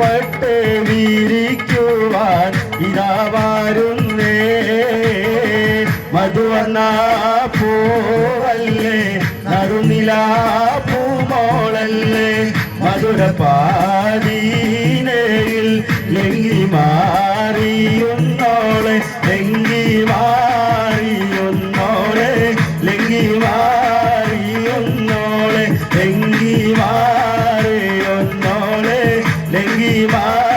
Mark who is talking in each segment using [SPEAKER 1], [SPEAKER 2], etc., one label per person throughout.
[SPEAKER 1] പട്ട് വീരിക്കുവാൻ ഇതാ വരുന്നേ മധുവർണ പൂവല്ലേ നറുനില പൂമോളല്ലേ. മധുര പാതീനയിൽ ലെങ്കി മാറിയുന്നോളെ ലെങ്കി മാറിയുന്നോളെ ലെങ്കി മാറിയുന്നോളെ ലെങ്കി മാറിയുന്നോളെ ലെങ്കി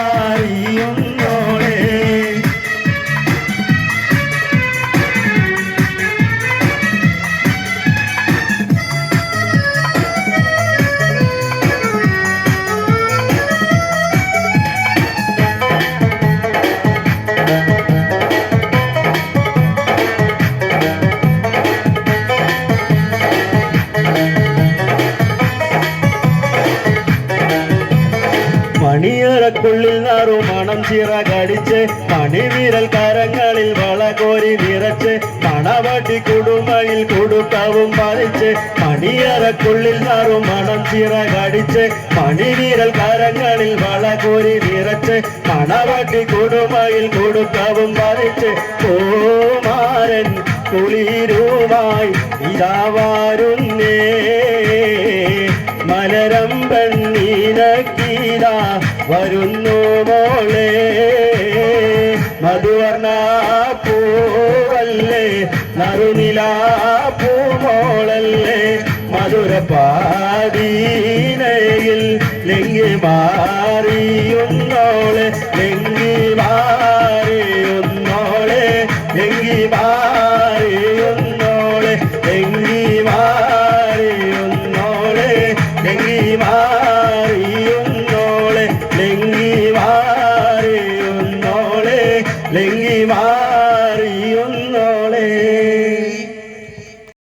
[SPEAKER 1] മണിയറക്കുള്ളിൽ നറു മണം ചിറകടിച്ച് മണിവിരൽ കരങ്ങളിൽ വളകോരി നിറച്ച് മണവട്ടി കുടുമയിൽ കുടുക്കവും പറിച്ച് മണിയറക്കുള്ളിൽ നറു മണം ചിറകടിച്ച് മണിവിരൽ കരങ്ങളിൽ വളകോരി നിറച്ച് മണവട്ടി കുടുമയിൽ കുടുക്കവും പറിച്ച് കോമാരൻ കുളിരുമായി ഇതാവാരുന്നേ മലരം പെണ്ണീനക്കീത വരുന്നു മോളെ. മധുവർണ പൂവല്ലേ? നറുനില പൂമോളല്ലേ? മധുര പാടീനയിൽ ലെങ്കി മാറിയുന്നോളെ ലെങ്കി മാറിയുന്നോളെ ലെങ്കി മാറിയുന്നോളെ ലെങ്കി മാറിയുന്നോളെ ലെങ്കി മാറിയുന്നോളെ அறியும்